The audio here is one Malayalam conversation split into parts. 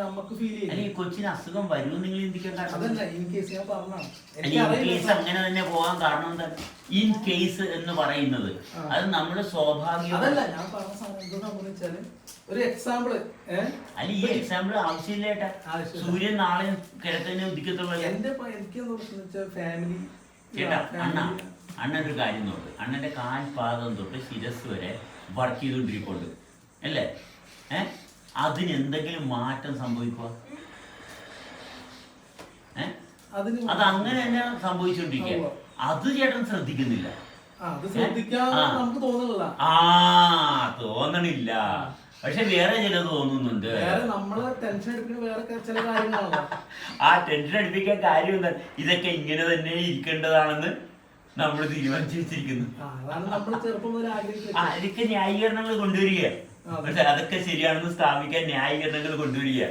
നമുക്ക് ഫീൽ ചെയ്യും ഈ കൊച്ചിന് അസുഖം വരും നിങ്ങൾ ചിന്തിക്കേണ്ട അതല്ല ഇൻ കേസ് ഞാൻ ഇൻ കേസ് അങ്ങനെ തന്നെ പോകാൻ കാരണം എന്താ? ഇൻ കേസ് എന്ന് പറയുന്നത്. ആ. അത് നമ്മുടെ സ്വാഭാവിക അതല്ല ഞാൻ പറഞ്ഞ സാധനം എന്താ ഒരു എക്സാമ്പിൾ അല്ല ഈ എക്സാമ്പിൾ ആവശ്യമില്ലേട്ടാ ആവശ്യമില്ല. സൂര്യൻ നാളെ കിഴക്കന്നെ ഉദിക്കത്തുള്ള എന്റെ പ- എനിക്ക് എന്താ പ്രശ്നം വെച്ചാൽ ഫാമിലി ചേട്ടാ അണ്ണ അണ്ണൻ ഒരു കാര്യം നോക്ക്. അണ്ണന്റെ കാൽപാദം തൊട്ട് ശിരസ് വരെ വർക്ക് ചെയ്തുകൊണ്ടിരിക്കുന്നുണ്ട് അല്ലേ? ഏ? അതിന് എന്തെങ്കിലും മാറ്റം സംഭവിക്കുക അത് അങ്ങനെ തന്നെ സംഭവിച്ചുകൊണ്ടിരിക്കുക അത് ചേട്ടൻ ശ്രദ്ധിക്കുന്നില്ല. ആ, തോന്നണില്ല. പക്ഷെ വേറെ ചിലത് തോന്നുന്നുണ്ട്. ചില കാര്യങ്ങളാണല്ലോ. ആ ടെൻഷൻ അടിപ്പിക്കാൻ കാര്യം എന്താ? ഇതൊക്കെ ഇങ്ങനെ തന്നെ ഇരിക്കേണ്ടതാണെന്ന് നമ്മൾ തീരുമാനിച്ചു വെച്ചിരിക്കുന്നു. ആയിരിക്കും ന്യായീകരണങ്ങൾ കൊണ്ടുവരിക. പക്ഷെ അതൊക്കെ ശരിയാണെന്ന് സ്ഥാപിക്കാൻ ന്യായീകരണങ്ങൾ കൊണ്ടുവരിക.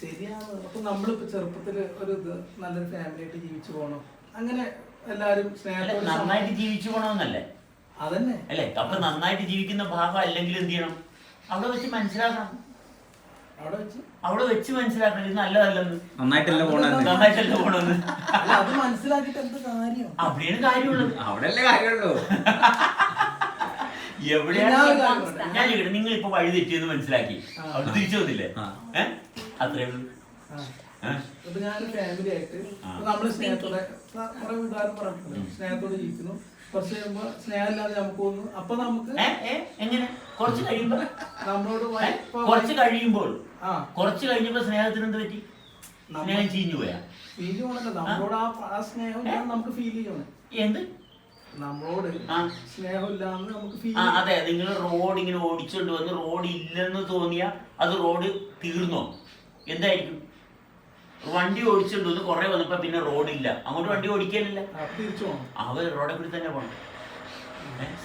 ശരിയാണ്. അപ്പൊ നമ്മളിപ്പോ ചെറുപ്പത്തിൽ ഒരു ഇത് നല്ലൊരു ഫാമിലി ആയിട്ട് ജീവിച്ചു പോകണം അങ്ങനെ എല്ലാരും സ്നേഹത്തോടെ നന്നായിട്ട് ജീവിച്ചു പോണോന്നല്ലേ? അതന്നെ. അല്ലെ? അപ്പൊ നന്നായിട്ട് ജീവിക്കുന്ന ഭാഗം അല്ലെങ്കിൽ എന്ത് ചെയ്യണം? അവിടെ വെച്ച് മനസ്സിലാക്കണം. അവിടെ വെച്ച്? അവിടെ വെച്ച് മനസ്സിലാക്കണം. ഇത് നല്ലതല്ലെന്ന്. നന്നായിട്ടല്ല പോണെന്ന് നന്നായിട്ടല്ല പോണെന്ന് അല്ല അത് മനസ്സിലാക്കിയിട്ട് എന്ത് കാര്യം? അവിടെയാണ് കാര്യമുള്ളത്. അവിടെ അല്ലേ കാര്യമുള്ളൂ. എവിടെയാണ് ഞാൻ നിങ്ങൾ ഇപ്പൊ വഴി തെറ്റിയെന്ന് മനസ്സിലാക്കി. അവിടെ തിരിച്ചു വന്നില്ലേ. ഏഹ് അത്രേ ഉള്ളൂ. ആ. ഏ? അപ്പൊ ഞാൻ ഫാമിലി ആയിട്ട് ആ. നമ്മൾ സ്നേഹത്തോടെ കുറെ വീട്ടുകാരും പറഞ്ഞിട്ടുണ്ട്. സ്നേഹത്തോടെ ജീവിക്കുന്നു. കുറച്ച് കഴിയുമ്പോ സ്നേഹമില്ലാതെ നമുക്ക് തോന്നുന്നു അപ്പൊ നമുക്ക് ഏ? ഏ? എങ്ങനെ? കുറച്ച് കഴിയുമ്പോ? നമ്മളോട് ഏ? വൈ- ഇപ്പൊ കുറച്ച് കഴിയുമ്പോൾ? ആ. കുറച്ച് കഴിഞ്ഞപ്പോ സ്നേഹത്തിന് എന്ത് പറ്റി? സ്നേഹം ചീഞ്ഞു പോയാ. ഫീൽ ചെയ്യണല്ലോ. നമ്മളോട് ആ സ്നേഹം നമുക്ക് ഫീൽ ചെയ്യണം. എന്ത്? നമ്മളോട് ആ. സ്നേഹം നമുക്ക് അതെ നിങ്ങൾ റോഡ് ഇങ്ങനെ ഓടിച്ചുകൊണ്ട് വന്ന് റോഡ് ഇല്ലെന്ന് തോന്നിയ അത് റോഡ് തീർന്നോ? എന്തായിരിക്കും? വണ്ടി ഓടിച്ചുകൊണ്ട് വന്ന് കുറെ വന്നപ്പോ പിന്നെ റോഡില്ല അങ്ങോട്ട് വണ്ടി ഓടിക്കാനില്ല. അവർ റോഡെ കൂടി തന്നെ പോകണം?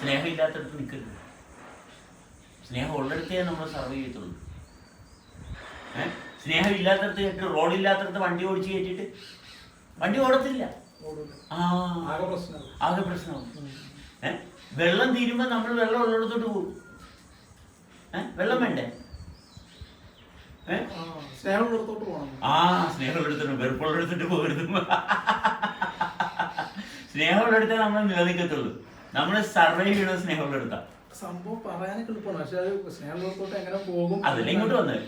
സ്നേഹം ഇല്ലാത്തടത്ത് നിൽക്കരുത് സ്നേഹം ഉള്ളിടത്തേ നമ്മൾ സർവ് ചെയ്യത്തുള്ളൂ. ഏ? സ്നേഹം ഇല്ലാത്തടത്ത് കേട്ട് റോഡില്ലാത്തടത്ത് വണ്ടി ഓടിച്ച് കയറ്റിയിട്ട് വണ്ടി ഓടത്തില്ല. ആകെ പ്രശ്നമാവും ഏഹ് വെള്ളം തീരുമ്പോൾ നമ്മൾ വെള്ളം ഉള്ളിടത്തോട്ട് പോകും. ഏഹ് വെള്ളം വേണ്ടേ? ഏ? ആ, സ്നേഹം ഉള്ളിടത്തോട്ട് പോകണം. ആ സ്നേഹമുള്ളിടത്തോട്ട് വെറുപ്പുള്ളിടത്തോട്ട് പോകരുത്. സ്നേഹമുള്ളിടത്തേ നമ്മൾ നിലനിൽക്കത്തുള്ളൂ. നമ്മൾ സർവൈവ് ചെയ്യണത് സ്നേഹമുള്ളിടത്താ സംഭവം പറയാനൊക്കെ എളുപ്പമാണ്. പക്ഷെ അത് സ്നേഹമുള്ളിടത്തോട്ട് എങ്ങനെ പോകും? അതല്ലേ ഇങ്ങോട്ട് വന്നത്?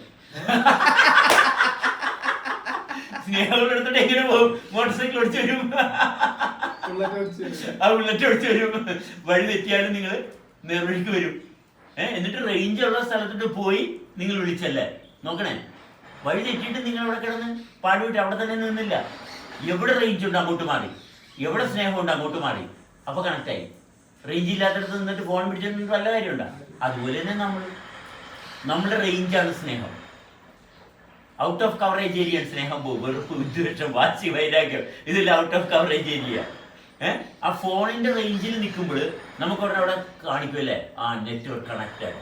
സ്നേഹമുള്ളിടത്തോട്ട് എങ്ങനെ പോകും. മോട്ടോർ സൈക്കിൾ ഓടിച്ചു വരും. ആ ബുള്ളറ്റ് ഓടിച്ചു വരും. വഴി തെറ്റിയാലും നിങ്ങൾ നേർവഴിക്ക് വരും. ഏഹ് എന്നിട്ട് റേഞ്ച് ഉള്ള സ്ഥലത്തോട്ട് പോയി നിങ്ങൾ വിളിച്ചല്ലേ? നോക്കണേ. വഴി തെറ്റിയിട്ട് നിങ്ങൾ അവിടെ കിടന്ന് പാടുവിട്ട് അവിടെ തന്നെ നിന്നില്ല. എവിടെ റേഞ്ച് ഉണ്ട് അങ്ങോട്ട് മാറി? എവിടെ സ്നേഹമുണ്ട് അങ്ങോട്ട് മാറി? അപ്പൊ കണക്റ്റായി റേഞ്ച് ഇല്ലാത്തടത്ത് നിന്നിട്ട് ഫോൺ പിടിച്ചിട്ട് വല്ല കാര്യമുണ്ടോ? അതുപോലെ തന്നെ നമ്മൾ നമ്മുടെ റേഞ്ചാണ് സ്നേഹം. ഔട്ട് ഓഫ് കവറേജ് ഏരിയ സ്നേഹം പോകും വെറുപ്പ് വിദ്വേഷം വാശി വൈരാഗ്യം. ഇതില്ല ഔട്ട് ഓഫ് കവറേജ് ഏരിയ ഏഹ് ആ ഫോണിന്റെ റേഞ്ചിൽ നിൽക്കുമ്പോൾ നമുക്ക് അവിടെ അവിടെ കാണിക്കുമല്ലേ ആ നെറ്റ്വർക്ക് കണക്റ്റഡ്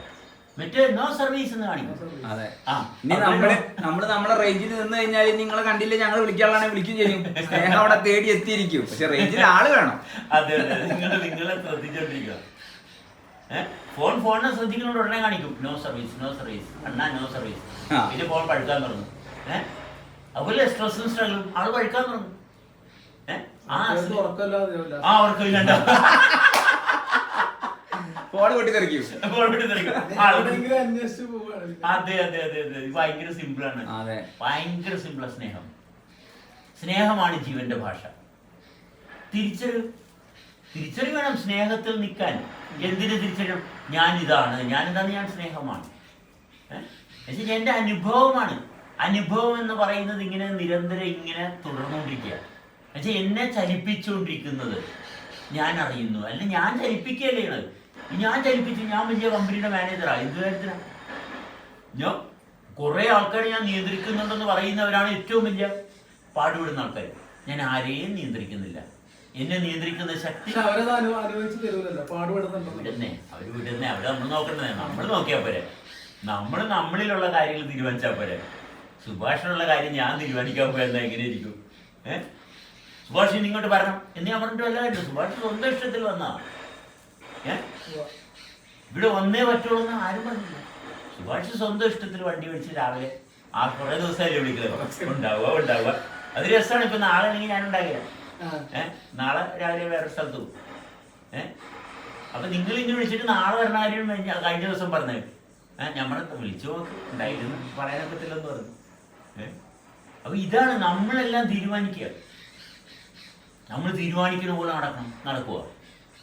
മറ്റേ നോ സർവീസ് എന്ന് കാണിക്കും. അതെ. നമ്മൾ നമ്മൾ നമ്മളെ റേഞ്ചിൽ നിന്ന് കഴിഞ്ഞാൽ നിങ്ങളെ കണ്ടില്ല ഞങ്ങൾ വിളിക്കാനുള്ളതാണെങ്കിൽ വിളിക്കും ചെയ്യും. സ്നേഹം അവിടെ തേടി എത്തിയിരിക്കും. പക്ഷെ റേഞ്ചിൽ ആൾ വേണം. അതെ അതെ. നിങ്ങൾ നിങ്ങളെ ശ്രദ്ധിച്ചോണ്ടിരിക്കുക. ഫോൺ ഫോണിനെ ശ്രദ്ധിക്കുന്നോട് ഉടനെ കാണിക്കും. നോ സർവീസ് നോ സർവീസ് അണ്ണാ നോ സർവീസ്. പിന്നെ ഫോൺ പഴുക്കാൻ തുടങ്ങും. ഏഹ് അതുപോലെ സ്ട്രെസ്സും സ്ട്രഗിളും ആൾ പഴുക്കാൻ തുടങ്ങും. ആ അത് ഉറക്കമില്ലാതെ ഇല്ല. ആ ഉറക്കമില്ല ഫോൺ പൊട്ടിത്തെറിക്കും. എവിടെയെങ്കിലും അന്വേഷിച്ച് പോവുകയാണ്. അതെ അതെ അതെ അതെ. ഭയങ്കര സിമ്പിൾ ആണ്. അതെ. ഭയങ്കര സിമ്പിൾ സ്നേഹം. സ്നേഹമാണ് ജീവന്റെ ഭാഷ. തിരിച്ചറിവ് തിരിച്ചറിവ് വേണം സ്നേഹത്തിൽ നിൽക്കാൻ. എന്തിനു തിരിച്ചറിയണം ഞാനിതാണ്. ഞാനിതാണ് ഞാൻ സ്നേഹമാണ്? എന്നുവെച്ചാൽ എന്റെ അനുഭവമാണ്. അനുഭവം എന്ന് പറയുന്നത് ഇങ്ങനെ നിരന്തരം ഇങ്ങനെ തുടർന്നുകൊണ്ടിരിക്കുക. എന്നുവെച്ചാൽ എന്നെ ചലിപ്പിച്ചുകൊണ്ടിരിക്കുന്നത് ഞാൻ അറിയുന്നു. അല്ല ഞാൻ ചലിപ്പിക്കുകയല്ലേ ഞാൻ ചലിപ്പിച്ചു. ഞാൻ വലിയ കമ്പനിയുടെ മാനേജറാണ് എന്ത് കാര്യത്തിനാണ് ഞാൻ കുറെ ആൾക്കാരെ ഞാൻ നിയന്ത്രിക്കുന്നുണ്ടെന്ന് പറയുന്നവരാണ് ഏറ്റവും വലിയ പാടുപെടുന്ന ആൾക്കാർ ഞാൻ ആരെയും നിയന്ത്രിക്കുന്നില്ല. എന്നെ നിയന്ത്രിക്കുന്ന ശക്തി അവരത് അനുഭവിച്ച് പാടുപെടുന്നുണ്ടല്ലോ അവർ വിടുന്നേ. അവിടെ നമ്മൾ നോക്കണ്ടേ? നമ്മൾ നോക്കിയാൽ പോരെ. നമ്മൾ നമ്മളിലുള്ള കാര്യങ്ങൾ തീരുമാനിച്ചാൽ പോരെ. സുഭാഷിനുള്ള കാര്യം ഞാൻ തീരുമാനിക്കാൻ പോയെന്നാ എങ്ങനെ ഇരിക്കും? ഏഹ് സുഭാഷ് ഇനി ഇങ്ങോട്ട് പറഞ്ഞു എന്നെ ഞാൻ പറഞ്ഞിട്ട് വല്ലതായിട്ട് സുഭാഷ് സ്വന്തം ഇഷ്ടത്തിൽ വന്നാ. ഏഹ് ഇവിടെ ഒന്നേ പറ്റുള്ളൂ എന്ന് ആരും പറഞ്ഞില്ല. സുഭാഷ് സ്വന്തം ഇഷ്ടത്തിൽ വണ്ടി വിളിച്ച് രാവിലെ ആ കുറെ ദിവസമായി വിളിക്കുന്നത്? ഉണ്ടാവുക ഉണ്ടാവുക. അത് രസമാണ്. ഇപ്പൊ നാളെ ആണെങ്കിൽ ഞാൻ ഉണ്ടാകില്ല. ഏഹ് നാളെ രാവിലെ വേറെ സ്ഥലത്ത് പോകും ഏഹ് അപ്പൊ നിങ്ങൾ ഇനി വിളിച്ചിട്ട് നാളെ വരണ കാര്യം കഴിഞ്ഞ ദിവസം പറഞ്ഞേ. ഏഹ് നമ്മളെ വിളിച്ചു നോക്ക്. ഉണ്ടായിരുന്നു പറയാൻ പറ്റില്ലെന്ന് പറഞ്ഞു. ഏഹ് അപ്പൊ ഇതാണ് നമ്മളെല്ലാം തീരുമാനിക്കുക. നമ്മൾ തീരുമാനിക്കുന്ന പോലെ നടക്കണം നടക്കുക.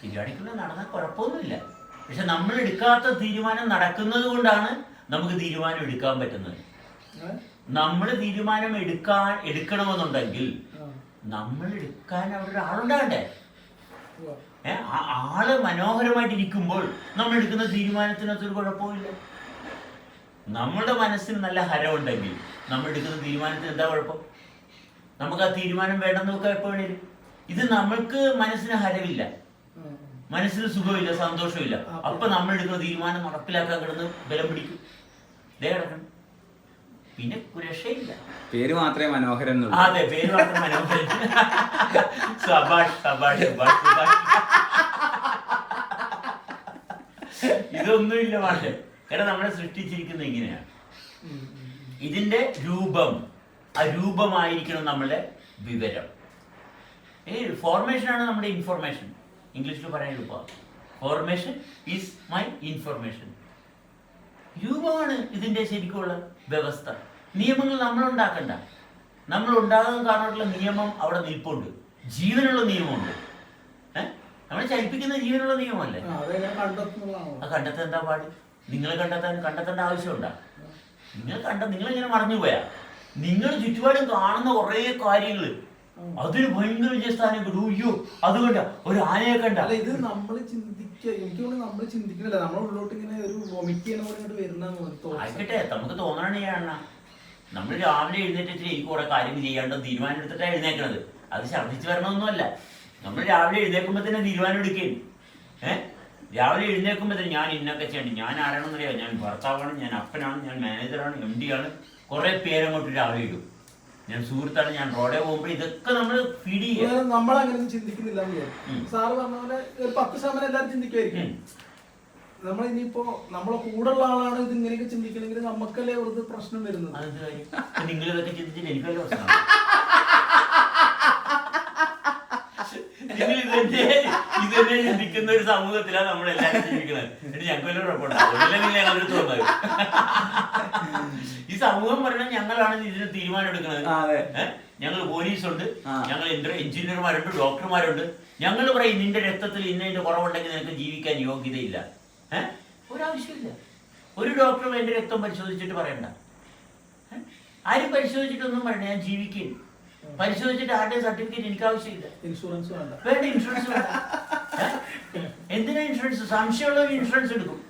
തീരുമാനിക്കുന്നത് നടന്നാൽ കുഴപ്പമൊന്നുമില്ല. പക്ഷെ നമ്മൾ എടുക്കാത്ത തീരുമാനം നടക്കുന്നത് കൊണ്ടാണ് നമുക്ക് തീരുമാനം എടുക്കാൻ പറ്റുന്നത്. നമ്മൾ തീരുമാനം എടുക്കാൻ എടുക്കണമെന്നുണ്ടെങ്കിൽ. നമ്മൾ എടുക്കാൻ അവിടെ ഒരാളുണ്ടാകണ്ടേ ആ ആൾ മനോഹരമായിട്ടിരിക്കുമ്പോൾ നമ്മൾ എടുക്കുന്ന തീരുമാനത്തിനകത്തൊരു കുഴപ്പമില്ല നമ്മുടെ മനസ്സിന് നല്ല ഹരമുണ്ടെങ്കിൽ നമ്മൾ എടുക്കുന്ന തീരുമാനത്തിന് എന്താ കുഴപ്പം? നമുക്ക് ആ തീരുമാനം വേണ്ടെന്ന് നോക്കാൻ എപ്പോ വേണേലും. ഇത് നമ്മൾക്ക് മനസ്സിന് ഹരമില്ല. മനസ്സിന് സുഖമില്ല സന്തോഷമില്ല. അപ്പൊ നമ്മൾ എടുക്കുന്ന തീരുമാനം നടപ്പിലാക്കാൻ കിടന്ന് ബലം പിടിക്കും. ഇതേ കിടക്കണം. പിന്നെ രക്ഷയില്ല പേര് മാത്രമേ മനോഹരം ആ, അതെ പേര് മാത്രം മനോഹരൻ സബാഷ് സബാഷ് സബാഷ് ഇതൊന്നുമില്ല മാഷെ. കാരണം നമ്മളെ സൃഷ്ടിച്ചിരിക്കുന്നത് ഇങ്ങനെയാണ്. ഇതിന്റെ രൂപം അരൂപമായിരിക്കണം നമ്മളുടെ വിവരം. ഈ ഫോർമേഷൻ ആണ് നമ്മുടെ ഇൻഫോർമേഷൻ ഇംഗ്ലീഷിൽ പറയാൻ എളുപ്പമാണ് ഫോർമേഷൻ ഈസ് മൈ ഇൻഫർമേഷൻ രൂപമാണ് ഇതിന്റെ ശരിക്കുള്ള വ്യവസ്ഥ. നിയമങ്ങൾ നമ്മൾ ഉണ്ടാക്കണ്ട നമ്മൾ ഉണ്ടാകാൻ കാരണമായിട്ടുള്ള നിയമം അവിടെ നിൽപ്പുണ്ട്. ജീവനുള്ള നിയമമുണ്ട്. ഏഹ് നമ്മളെ ചലിപ്പിക്കുന്ന ജീവനുള്ള നിയമമല്ലേ? ആ, കണ്ടെത്താൻ എന്താ പാട്? നിങ്ങൾ കണ്ടെത്താൻ കണ്ടെത്തേണ്ട ആവശ്യമുണ്ടോ? നിങ്ങൾ കണ്ട നിങ്ങൾ ഇങ്ങനെ മറഞ്ഞു പോയാ നിങ്ങൾ ചുറ്റുപാടും കാണുന്ന കുറേ കാര്യങ്ങൾ അതിന് ഭയങ്കര വിജയസ്ഥാനം കിട്ടും. അയ്യോ അതുകൊണ്ട് ഒരു ആനയെ കണ്ട. അല്ല ഇത് നമ്മൾ ചിന്തിക്കുക എനിക്ക് നമ്മൾ ചിന്തിക്കുന്നില്ല നമ്മൾ ഉള്ളോട്ട് ഇങ്ങനെ ഒരു വോമിറ്റ് ചെയ്യണ പോലെ ഇങ്ങോട്ട് വരുന്ന ആയിക്കട്ടെ നമുക്ക് തോന്നണേ അണ്ണ നമ്മൾ രാവിലെ എഴുന്നേറ്റ് എനിക്ക് കുറെ കാര്യങ്ങൾ ചെയ്യാണ്ട് തീരുമാനം എടുത്തിട്ടാണ് എഴുന്നേക്കണത്. അത് ഛർദ്ദിച്ച് വരണമൊന്നുമല്ല നമ്മൾ രാവിലെ എഴുന്നേക്കുമ്പോ തന്നെ തീരുമാനം എടുക്കുകയും ഏഹ് രാവിലെ എഴുന്നേക്കുമ്പോ തന്നെ ഞാൻ ഇന്നൊക്കെ ചെയ്യണം ഞാൻ ആരാണെന്നറിയാം? ഞാൻ ഭർത്താവാണ് ഞാൻ അപ്പനാണ് ഞാൻ മാനേജറാണ് എം ഡി ആണ്. കുറെ പേരങ്ങോട്ട് രാവിലെ ഇടും. ഞാൻ സുഹൃത്താണ് ഞാൻ റോഡേ പോകുമ്പോൾ ഇതൊക്കെ നമ്മൾ ഫീഡ് ചെയ്യുക നമ്മൾ അങ്ങനെ ചിന്തിക്കുന്നില്ല സാറ് പറഞ്ഞ പോലെ ഒരു പത്ത് ശതമാനം എല്ലാവരും ചിന്തിക്കുമായിരിക്കും. നമ്മൾ ഇനിയിപ്പോ നമ്മളെ കൂടെ ഉള്ള ആളാണ് ഇത് ഇങ്ങനെയൊക്കെ ചിന്തിക്കണമെങ്കിൽ നമുക്കല്ലേ ഒരു പ്രശ്നം വരുന്നത്. നിങ്ങൾ ഇതൊക്കെ ചിന്തിച്ചിട്ട് എനിക്കല്ലേ പ്രശ്നം? നിങ്ങൾ ഇതന്നെ ഇതന്നെ ചിന്തിക്കുന്ന ഒരു സമൂഹത്തിലാണ് നമ്മൾ എല്ലാവരും ജീവിക്കുന്നത്. എന്നിട്ട് ഞങ്ങൾക്ക് നിങ്ങൾ ഈ സമൂഹം പറഞ്ഞാൽ ഞങ്ങളാണ് ഇതിന് തീരുമാനം എടുക്കുന്നത് അതെ. ഞങ്ങൾ പോലീസുണ്ട്. ഉണ്ട് ഞങ്ങൾ എഞ്ചിനീയർമാരുണ്ട് ഡോക്ടർമാരുണ്ട്. ഞങ്ങൾ പറയും നിന്റെ രക്തത്തിൽ ഇന്നതിന്റെ കുറവുണ്ടെങ്കിൽ നിനക്ക് ജീവിക്കാൻ യോഗ്യതയില്ല. ഏഹ് ഒരാവശ്യമില്ല ഒരു ഡോക്ടറും എന്റെ രക്തം പരിശോധിച്ചിട്ട് പറയണ്ട? ആരും പരിശോധിച്ചിട്ടൊന്നും പറയണ്ട ഞാൻ ജീവിക്കും. പരിശോധിച്ചിട്ട് ആരുടെ സർട്ടിഫിക്കറ്റ് എനിക്ക് ആവശ്യമില്ല. ഇൻഷുറൻസ് വേണ്ട. വേണ്ട ഇൻഷുറൻസ് വേണ്ട. എന്തിനാ ഇൻഷുറൻസ്? സംശയമുള്ളവർ ഇൻഷുറൻസ് എടുക്കും.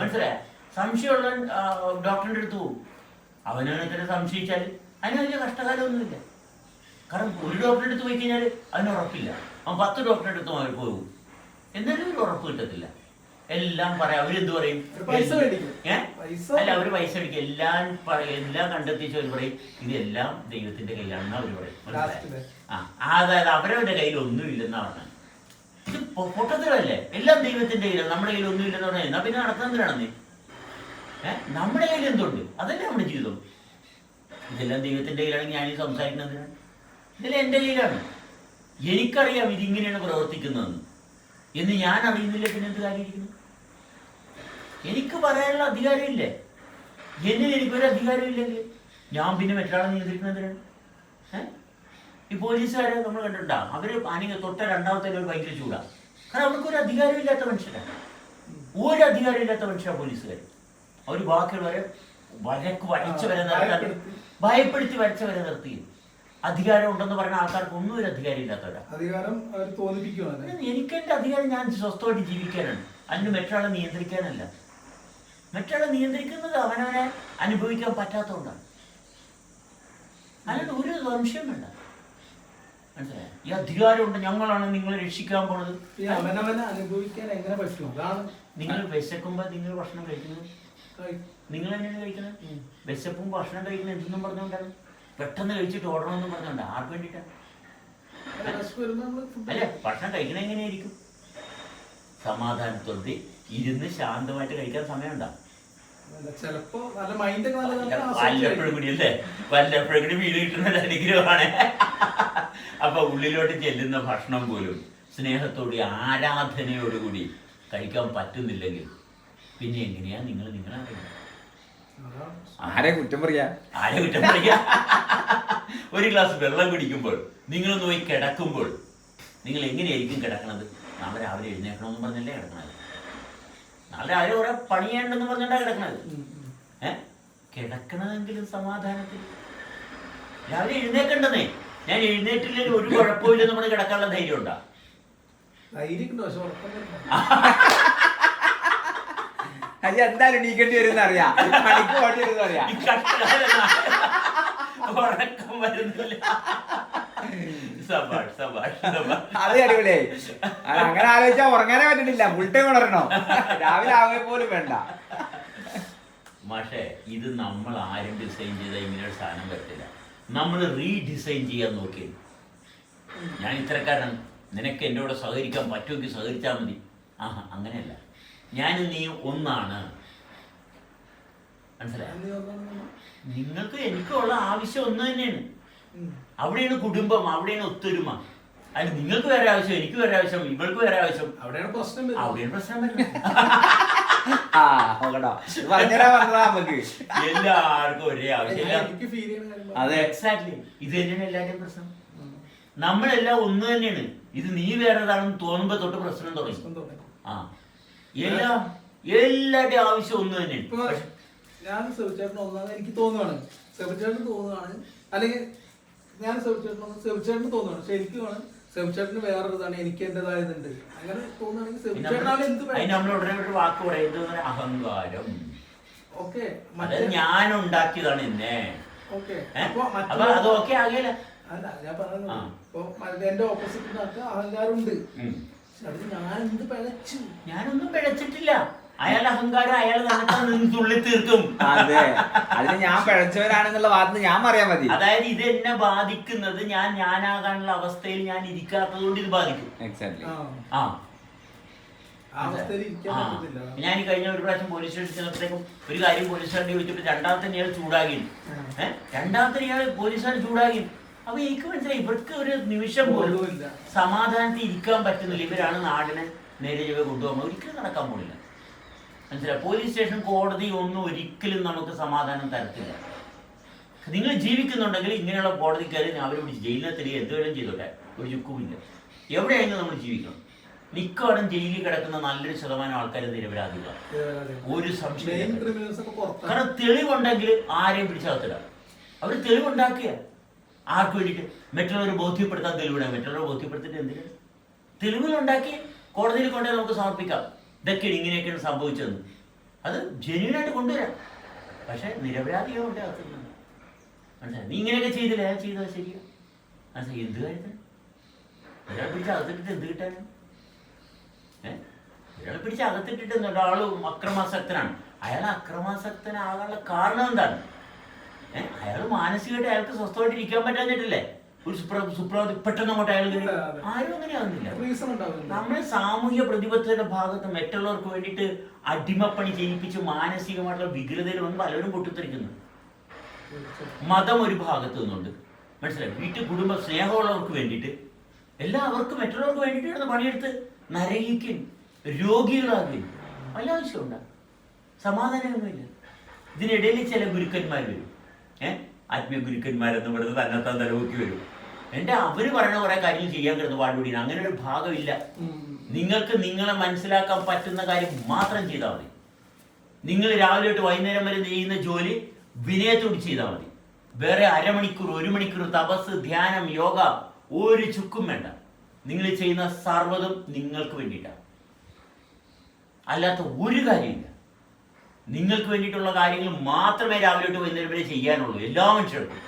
മനസ്സിലായ? സംശയമുള്ള ഡോക്ടറിന്റെ ഡോക്ടറിന്റെ അടുത്ത് പോകും. ഇത്ര സംശയിച്ചാൽ അതിന് വലിയ കഷ്ടകാലമൊന്നുമില്ല. കാരണം ഒരു ഡോക്ടറെ അടുത്ത് പോയി കഴിഞ്ഞാൽ അതിന് ഉറപ്പില്ല. അവൻ പത്ത് ഡോക്ടറെ അടുത്ത് അവർ പോകും. എന്നാലും ഒരു ഉറപ്പ് കിട്ടത്തില്ല. എല്ലാം പറയാം. അവരെന്ത് പറയും? അല്ല അവർ പൈസ മേടിക്കും. എല്ലാം പറയും. എല്ലാം കണ്ടെത്തിച്ച് അവർ പറയും. ഇതെല്ലാം ദൈവത്തിന്റെ കയ്യിലാണെന്ന് അവർ പറയും. ആ അതായത് അവരവരുടെ കയ്യിൽ ഒന്നുമില്ലെന്ന് പറഞ്ഞത്. ഇത് പൊ- പൊട്ടത്തരല്ലേ എല്ലാം ദൈവത്തിന്റെ കയ്യിലാണ്. നമ്മുടെ കയ്യിൽ ഒന്നുമില്ലെന്ന് പറഞ്ഞാൽ എന്നാ പിന്നെ നടത്തുന്നതിനാണ് നീ? നമ്മുടെ കയ്യിൽ എന്തുണ്ട്? അതല്ലേ നമ്മുടെ ജീവിതം. ഇതെല്ലാം ദൈവത്തിന്റെ കയ്യിലാണ് ഞാൻ ഈ സംസാരിക്കുന്നതിനാണ് ഇതെല്ലാം എന്റെ കയ്യിലാണ്. എനിക്കറിയാം ഇതിങ്ങനെയാണ് പ്രവർത്തിക്കുന്നതെന്ന്. എന്ന് ഞാൻ അറിയുന്നില്ല പിന്നെ എന്ത് കാര്യമിരിക്കുന്നു എനിക്ക് പറയാനുള്ള അധികാരമില്ലേ. എന്നിൽ എനിക്കൊരു അധികാരമില്ലെങ്കിൽ ഞാൻ പിന്നെ മറ്റൊരാളെ നിയന്ത്രിക്കുന്നതിനാണ് ഏഹ് ഈ പോലീസുകാരെ നമ്മൾ കണ്ടിട്ടുണ്ടാ? അവർ ആണെങ്കിൽ തൊട്ട രണ്ടാമത്തെ ഒരു ഭയങ്കര ചൂടാ. കാരണം അവർക്കൊരു അധികാരമില്ലാത്ത മനുഷ്യരാണ് ഒരു അധികാരമില്ലാത്ത മനുഷ്യരാണ് പോലീസുകാർ അവർ ബാക്കിയുള്ളവരെ വഴക്ക് വരച്ച് വരെ നിർത്താൻ ഭയപ്പെടുത്തി. വരച്ച് വരെ നിർത്തി. അധികാരം ഉണ്ടെന്ന് പറയുന്ന ആൾക്കാർക്ക് ഒന്നും ഒരു അധികാരം ഇല്ലാത്തവരാ. അധികാരം എനിക്ക് എന്റെ അധികാരം ഞാൻ സ്വസ്ഥമായിട്ട് ജീവിക്കാനാണ്. അതിന് മറ്റൊരാളെ നിയന്ത്രിക്കാനല്ല. മറ്റൊരാളെ നിയന്ത്രിക്കുന്നത് അവനവനെ അനുഭവിക്കാൻ പറ്റാത്തതുകൊണ്ടാണ്. അല്ലാണ്ട് ഒരു സംശയം വേണ്ട. മനസ്സിലായോ? ഈ അധികാരമുണ്ട് ഞങ്ങളാണ് നിങ്ങളെ രക്ഷിക്കാൻ പോണത്. അനുഭവിക്കാൻ എങ്ങനെ പറ്റും? നിങ്ങൾ വിശക്കുമ്പോ നിങ്ങൾ ഭക്ഷണം കഴിക്കുന്നത്? കഴി- നിങ്ങൾ തന്നെയാണ് കഴിക്കുന്നത് വിശപ്പും ഭക്ഷണം കഴിക്കുന്ന എന്തെന്നും പറഞ്ഞുകൊണ്ടാണ്? പെട്ടെന്ന് കഴിച്ചിട്ട് ഓടണമെന്നും പറഞ്ഞുകൊണ്ട്? ആർക്ക് വേണ്ടിയിട്ടാണ് അല്ല, ഭക്ഷണം കഴിക്കണ എങ്ങനെയായിരിക്കും? സമാധാനത്തോടെ ഇരുന്ന് ശാന്തമായിട്ട് കഴിക്കാൻ സമയമുണ്ടോ? അല്ല, നല്ല മൈൻഡൊക്കെ നല്ല നല്ല ആസ്വദിച്ച് വല്ലപ്പോഴും കഴിക്കും. കൂടി അല്ലേ? വല്ലപ്പോഴും കൂടി വീട് കിട്ടുന്ന ഒരു അനുഗ്രഹമാണ്. അപ്പൊ ഉള്ളിലോട്ട് ചെല്ലുന്ന ഭക്ഷണം പോലും സ്നേഹത്തോടെ ആരാധനയോടുകൂടി കഴിക്കാൻ പറ്റുന്നില്ലെങ്കിൽ പിന്നെ എങ്ങനെയാ നിങ്ങൾ നിങ്ങളെ ആരെ കുറ്റം പറയാ? ആരെ കുറ്റം പറയാ? ഒരു ഗ്ലാസ് വെള്ളം കുടിക്കുമ്പോൾ നിങ്ങളൊന്ന് പോയി കിടക്കുമ്പോൾ നിങ്ങൾ എങ്ങനെയായിരിക്കും കിടക്കണത്? നാളെ രാവിലെ എഴുന്നേക്കണമെന്ന് പറഞ്ഞല്ലേ കിടക്കണത്? നാളെ രാവിലെ കുറെ പണിയേണ്ടെന്ന് പറഞ്ഞിട്ടാണ് കിടക്കണത്. ഏഹ്. കിടക്കണതെങ്കിലും സമാധാനത്തിൽ. രാവിലെ എഴുന്നേക്കണ്ടെന്നേ. ഞാൻ എഴുന്നേറ്റില്ലെങ്കിൽ ഒരു കുഴപ്പമില്ലെന്ന് നമ്മൾ കിടക്കാനുള്ള ധൈര്യം ഉണ്ടാ ധൈര്യം അറിയാ എന്തായാലും എണീക്കേണ്ടി വരും അറിയാം. പണിക്ക് പോകേണ്ടി വരും അറിയാം. ഉറക്കം വരുന്നില്ല. അത് അടിപൊളിയായി. അങ്ങനെ ആലോചിച്ചാൽ ഉറങ്ങാനേ പറ്റുന്നില്ല ഫുൾ ടൈം ഉണരണോ രാവിലെ ആവുക പോലും വേണ്ട. പക്ഷേ ഇത് നമ്മൾ ആരും ഡിസൈൻ ചെയ്ത ഇങ്ങനെ ഒരു സാധനം വരത്തില്ല നമ്മൾ റീഡിസൈൻ ചെയ്യാൻ നോക്കി. ഞാൻ ഇത്തരക്കാരൻ നിനക്ക് എന്നോട് സഹകരിക്കാൻ പറ്റുമെങ്കിൽ സഹകരിച്ചാൽ മതി. ആഹാ അങ്ങനെയല്ല. ഞാനും നീ ഒന്നാണ്. മനസ്സിലായോ? നിങ്ങൾക്ക് എനിക്കുള്ള ആവശ്യം ഒന്ന് തന്നെയാണ്. അവിടെയാണ് കുടുംബം അവിടെയാണ് ഒത്തൊരുമ. അതിന് നിങ്ങൾക്ക് വേറെ ആവശ്യം എനിക്ക് വേറെ ആവശ്യം ഇവൾക്ക് വേറെ ആവശ്യം. അവിടെയാണ് പ്രശ്നം അവിടെയാണ് പ്രശ്നം എല്ലാവർക്കും ഒരേ ആവശ്യം. അതെ. എക്സാക്ട്ലി ഇത് തന്നെയാണ് എല്ലാവരുടെയും പ്രശ്നം. നമ്മളെല്ലാം ഒന്ന് തന്നെയാണ്. ഇത് നീ വേറെതാണെന്ന് തോന്നുമ്പോ തൊട്ട് പ്രശ്നം തുടങ്ങി. ആ. എല്ലാ എല്ലാവരുടെയും ആവശ്യം ഒന്ന് തന്നെ ഞാൻ സെവിച്ചേട്ടൻ ഒന്നാണ് എനിക്ക് തോന്നുവാണ്. സെവിച്ചേട്ടൻ തോന്നുവാണ്. അല്ലെങ്കിൽ ഞാൻ സെവിച്ചേട്ടൻ ഒന്ന് സെവിച്ചേട്ടന് തോന്നുവാണ്. ശരിക്കുമാണ് സെവിച്ചേട്ടന് വേറൊരു ഇതാണ് എനിക്ക് എന്റേതായതുണ്ട് അങ്ങനെ തോന്നുവാണെങ്കിൽ പിന്നെ എന്ത് വാക്ക് പറയുന്നത് അഹങ്കാരം. ഓക്കെ. ഞാൻ ഉണ്ടാക്കിയതാണ് എന്നെ ഓക്കെ? അപ്പൊ ആകില്ല. അല്ല ഞാൻ പറഞ്ഞു. ഇപ്പൊ എന്റെ ഓപ്പോസിറ്റിനകത്ത് അഹങ്കാരമുണ്ട്. ഉം. എന്ത് പിഴച്ചു? ഞാനൊന്നും പിഴച്ചിട്ടില്ല. അയാൾ അഹങ്കാരം അയാൾ നടക്കാൻ നിന്ന് തുള്ളി തീർക്കും. അതെ. അതിന് ഞാൻ പിഴച്ചവരാണെന്നുള്ള വാദത്തിന് ഞാൻ പറയാൻ മതി. അതായത് ഇത് എന്നെ ബാധിക്കുന്നത് ഞാൻ ഞാനാകാനുള്ള അവസ്ഥയിൽ ഞാൻ ഇരിക്കാത്തത് കൊണ്ട് ഇത് ബാധിക്കും. എക്സാക്ട്ലി ആ. ഞാൻ ഈ കഴിഞ്ഞ ഒരു പ്രാവശ്യം പോലീസ് സ്റ്റേഷൻ ചെന്നപ്പോഴത്തേക്കും ഒരു കാര്യം പോലീസ് സ്റ്റേഷനിൽ ചോദിച്ചപ്പോൾ രണ്ടാമത്തെ ഇയാൾ ചൂടാകി. ഏഹ് രണ്ടാമത്തെ ഇയാൾ പോലീസുകാർ ചൂടാകി അപ്പൊ എനിക്ക് മനസ്സിലായി ഇവർക്ക് ഒരു നിമിഷം പോലും. സമാധാനത്തിൽ ഇരിക്കാൻ പറ്റുന്നില്ല. ഇവരാണ് നാടിനെ നേരെ കൊണ്ടുപോകുന്നത്. ഒരിക്കലും നടക്കാൻ പോകില്ല മനസ്സിലായി? പോലീസ് സ്റ്റേഷൻ കോടതി ഒന്നും ഒരിക്കലും നമുക്ക് സമാധാനം തരത്തില്ല. നിങ്ങൾ ജീവിക്കുന്നുണ്ടെങ്കിൽ ഇങ്ങനെയുള്ള കോടതി കയറി അവരെ പിടിച്ച് ജയിലിനകത്തിരി എന്ത് വേണം ചെയ്തോട്ടെ. ഒരു ചുക്കുമില്ല. എവിടെയായിരുന്നു നമ്മൾ ജീവിക്കണം? മിക്കവാറും ജയിലിൽ കിടക്കുന്ന നല്ലൊരു ശതമാനം ആൾക്കാർ നിരപരാധികളാണ് ഒരു സംശയം കാരണം തെളിവുണ്ടെങ്കിൽ ആരെയും പിടിച്ചകത്തിടാം അവർ തെളിവുണ്ടാക്കിയ. ആർക്ക് വേണ്ടിയിട്ട് മറ്റുള്ളവരെ ബോധ്യപ്പെടുത്താൻ തെളിവിടാം മറ്റുള്ളവരെ ബോധ്യപ്പെടുത്തിട്ട് എന്തിനാണ് തെളിവുകളുണ്ടാക്കി കോടതിയിൽ കൊണ്ടുപോയി നമുക്ക് സമർപ്പിക്കാം. ഇതൊക്കെയാണ് ഇങ്ങനെയൊക്കെയാണ് സംഭവിച്ചതെന്ന് അത് ജെന്യൂനായിട്ട് കൊണ്ടുവരാം. പക്ഷെ നിരപരാധികളുണ്ട് അകത്ത് മനസ്സിലായി? നീ ഇങ്ങനെയൊക്കെ ചെയ്തില്ല? ഞാൻ ചെയ്തത് ശരിയാ. മനസ്സിലായി? എന്ത് കാര്യത്തിന്? ഒരാൾ പിടിച്ച് അകത്തിട്ടിട്ട് എന്ത് കിട്ടാനും ഏഹ് ഒരാൾ പിടിച്ച് അകത്തിട്ടിട്ട് ഒരാൾ അക്രമാസക്തനാണ്. അയാൾ അക്രമാസക്തനാകാനുള്ള കാരണം എന്താണ്? അയാൾ മാനസികമായിട്ട് അയാൾക്ക് സ്വസ്ഥമായിട്ട് ഇരിക്കാൻ പറ്റാഞ്ഞിട്ടില്ലേ ഒരു സുപ്ര സുപ്രഭാതി പെട്ടെന്ന് അങ്ങോട്ട് അയാൾ ആരും അങ്ങനെയാവുന്നില്ല റീസൺ ഉണ്ടാവില്ല നമ്മൾ സാമൂഹ്യ പ്രതിബദ്ധതയുടെ ഭാഗത്ത് മറ്റുള്ളവർക്ക് വേണ്ടിയിട്ട് അടിമപ്പണി ചെയ്യിപ്പിച്ച് മാനസികമായിട്ടുള്ള വികൃതയിൽ വന്ന് പലരും പൊട്ടിത്തെറിക്കുന്നു. മതം ഒരു ഭാഗത്ത് നിന്നുണ്ട്. മനസ്സിലായി? വീട്ടിൽ കുടുംബ സ്നേഹമുള്ളവർക്ക് വേണ്ടിയിട്ട്. എല്ലാവർക്കും മറ്റുള്ളവർക്ക് വേണ്ടിയിട്ട് കിടന്ന് പണിയെടുത്ത് നരകിക്കും രോഗികളാകും വല്ല ആവശ്യമുണ്ട സമാധാനമൊന്നുമില്ല. ഇതിനിടയിൽ ചില ഗുരുക്കന്മാർ വരും. ഏഹ് ആത്മീയ ഗുരുക്കന്മാരെന്ന് പറയുന്നത് തന്നെത്താൻ തലവൂക്കി വരും. എന്റെ അവർ പറയുന്ന കുറെ കാര്യങ്ങൾ ചെയ്യാൻ കിടന്ന് പാടുപടി. അങ്ങനെ ഒരു ഭാഗമില്ല. നിങ്ങൾക്ക് നിങ്ങളെ മനസ്സിലാക്കാൻ പറ്റുന്ന കാര്യം മാത്രം ചെയ്താൽ മതി. നിങ്ങൾ രാവിലെ തൊട്ട് വൈകുന്നേരം വരെ ചെയ്യുന്ന ജോലി വിനയത്തോട് ചെയ്താൽ മതി. വേറെ അരമണിക്കൂർ ഒരു മണിക്കൂർ തപസ് ധ്യാനം യോഗ ഒരു ചുക്കും വേണ്ട. നിങ്ങൾ ചെയ്യുന്ന സർവതും നിങ്ങൾക്ക് വേണ്ടിയിട്ടാണ്. അല്ലാത്ത ഒരു കാര്യമില്ല. നിങ്ങൾക്ക് വേണ്ടിയിട്ടുള്ള കാര്യങ്ങൾ മാത്രമേ രാവിലെ തൊട്ട് വൈകുന്നേരം വരെ ചെയ്യാനുള്ളൂ. എല്ലാ മനുഷ്യർക്കും.